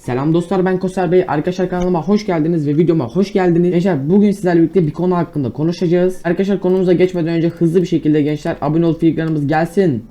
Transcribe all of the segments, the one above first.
Selam dostlar ben Koser Bey. Arkadaşlar kanalıma hoş geldiniz ve videoma hoş geldiniz. Gençler bugün sizlerle birlikte bir konu hakkında konuşacağız. Arkadaşlar konumuza geçmeden önce hızlı bir şekilde gençler abone ol filigranımız gelsin.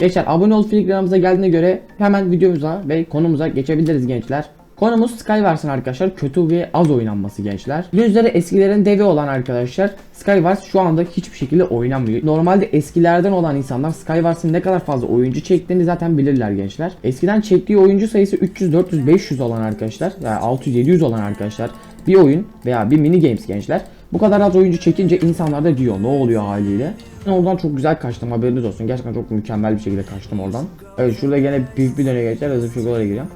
Gençler abone ol filigranımıza geldiğine göre hemen videomuza ve konumuza geçebiliriz gençler. Konumuz Skywars'ın arkadaşlar kötü ve az oynanması gençler. Bildiğiniz üzere eskilerin devi olan arkadaşlar Skywars şu anda hiçbir şekilde oynamıyor. Normalde eskilerden olan insanlar Skywars'ın ne kadar fazla oyuncu çektiğini zaten bilirler gençler. Eskiden çektiği oyuncu sayısı 300, 400, 500 olan arkadaşlar yani 600, 700 olan arkadaşlar bir oyun veya bir mini games gençler bu kadar az oyuncu çekince insanlar da diyor ne oluyor haliyle. Ben oradan çok güzel kaçtım haberiniz olsun. Gerçekten çok mükemmel bir şekilde kaçtım oradan. Evet şurada gene büyük bir dönüyor gençler. Hızlı bir şekilde giriyorum.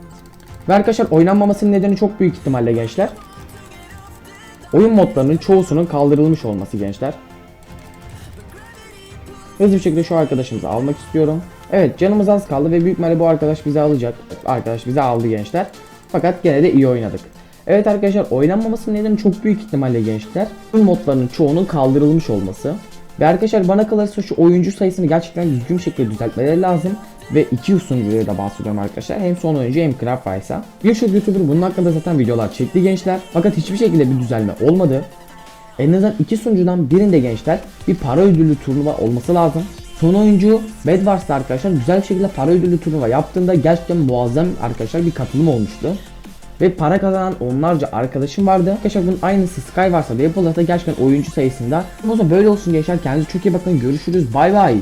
Ve arkadaşlar oynanmamasının nedeni çok büyük ihtimalle gençler. Oyun modlarının çoğusunun kaldırılmış olması gençler. Hızlı bir şekilde şu arkadaşımızı almak istiyorum. Evet canımız az kaldı ve büyük ihtimalle bu arkadaş bizi alacak. Arkadaş bizi aldı gençler. Fakat gene de iyi oynadık. Evet arkadaşlar oynanmamasının nedeni çok büyük ihtimalle gençler. Oyun modlarının çoğunun kaldırılmış olması. Ve arkadaşlar bana kalırsa şu oyuncu sayısını gerçekten düzgün şekilde düzeltmeleri lazım. Ve iki sunucuya da bahsediyorum arkadaşlar. Hem son oyuncu hem Crabwise'a. Birçok YouTuber bunun hakkında zaten videolar çekti gençler. Fakat hiçbir şekilde bir düzelme olmadı. En azından iki sunucudan birinde gençler bir para ödüllü turnuva olması lazım. Son oyuncu Bedwars'ta arkadaşlar güzel bir şekilde para ödüllü turnuva yaptığında gerçekten muazzam arkadaşlar bir katılım olmuştu. Ve para kazanan onlarca arkadaşım vardı. Arkadaşlar bunun aynısı Skywars'ta da yapılırsa gerçekten oyuncu sayısında. O böyle olsun gençler kendinize çok iyi bakın görüşürüz bay bay.